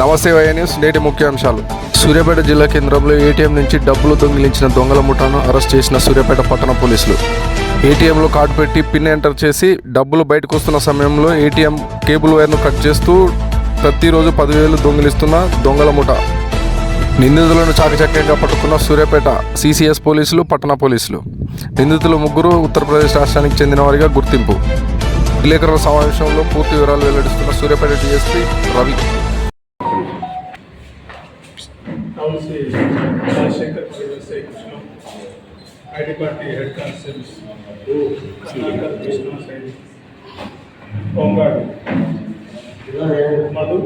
నమస్తే Y news నేటి ముఖ్యాంశాలు. సూర్యాపేట జిల్లా కేంద్రంలో ఏటీఎం నుంచి డబ్బులు దొంగిలించిన దొంగల ముఠాను అరెస్ట్ చేసిన సూర్యాపేట పట్టణ పోలీసులు. ఏటీఎంలో కార్డు పెట్టి పిన్ ఎంటర్ చేసి డబ్బులు బయటకు వస్తున్న సమయంలో ఏటీఎం కేబుల్ వైర్ను కట్ చేస్తూ ప్రతిరోజు పదివేలు దొంగిలిస్తున్న దొంగల ముఠ. నిందితులను చాకచక్యంగా పట్టుకున్న సూర్యాపేట సిసిఎస్ పోలీసులు పట్టణ పోలీసులు. నిందితులు ముగ్గురు ఉత్తరప్రదేశ్ రాష్ట్రానికి చెందిన వారిగా గుర్తింపు. విలేకరుల సమావేశంలో పూర్తి వివరాలు వెల్లడిస్తున్న Suryapet DSP Ravi. Policy Rajasekhar SI Krishna. ID party head constables Krishna side home guard Madhu.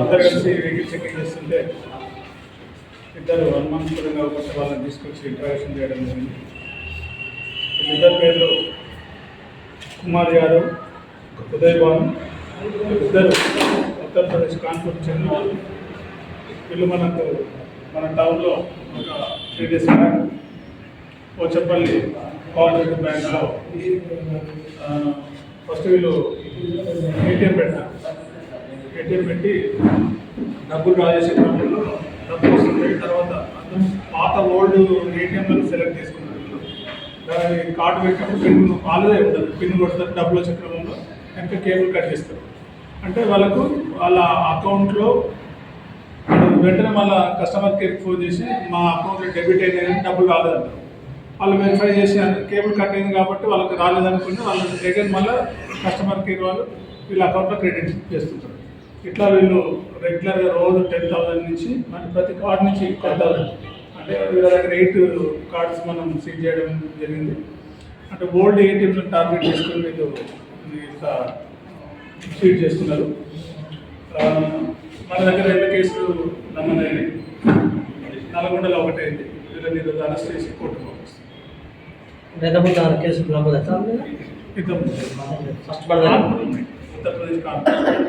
అందరు కలిసి వెహికల్ చెకింగ్ చేస్తుంటే ఇద్దరు అనుమానాస్పదంగా ఒకటి వాళ్ళని తీసుకొచ్చి ఇంట్రాక్షన్ చేయడం జరిగింది. ఇద్దరు పేర్లు కుమార్ యాదవ్ ఉదయ్ భాను ఇద్దరు ఉత్తరప్రదేశ్ కాన్పూర్ చెందిన వాళ్ళు వీళ్ళు మనకు మన టౌన్లో ఒక three days back Pochapalli cooperative బ్యాంక్లో ఫస్ట్ వీళ్ళు ఏటీఎం పెట్టారు ఏటీఎం పెట్టి డబ్బులు డ్రా చేసే క్రమంలో డబ్బులు వస్తుంది తర్వాత పాత ఓల్డ్ ఏటీఎంలను సెలెక్ట్ చేసుకున్నారు దాని కార్డు పెట్టినప్పుడు పిన్ వాళ్ళదే ఉంటుంది. పిన్ కొడతారు డబ్బులు వచ్చే క్రమంలో వెనక కేబుల్ కట్ చేస్తారు. అంటే వాళ్ళకు వాళ్ళ అకౌంట్లో వెంటనే మళ్ళీ కస్టమర్ కేర్కి ఫోన్ చేసి మా అకౌంట్లో డెబిట్ అయినాయి కానీ డబ్బులు రాలేదంటారు వాళ్ళు వెరిఫై చేసి కేబుల్ కట్ అయింది కాబట్టి వాళ్ళకి రాలేదనుకుని వాళ్ళు అగైన్ మళ్ళీ కస్టమర్ కేర్ వాళ్ళు వీళ్ళ అకౌంట్లో క్రెడిట్ చేస్తుంటారు. ఇట్లా వీళ్ళు రెగ్యులర్గా రోజు టెన్ థౌసండ్ నుంచి అంటే ప్రతి కార్డు నుంచి టెన్ థౌసండ్. అంటే వీళ్ళ దగ్గర ఎయిట్ కార్డ్స్ మనం సీజ్ చేయడం జరిగింది. అంటే ఓల్డ్ ఏటీఎంలు టార్గెట్ చేసుకుని వీళ్ళు ఇట్లా సీజ్ చేస్తున్నారు. మన దగ్గర రెండు కేసులు నమోదైనాయి. నల్గొండలో ఒకటి అయింది. వీళ్ళని అరెస్ట్ చేసి కోర్టుకు పంపిస్తాం ఎంతమంది ఆరు కేసులు ఇద్దరు. ఫస్ట్ ఉత్తరప్రదేశ్ కాన్పూర్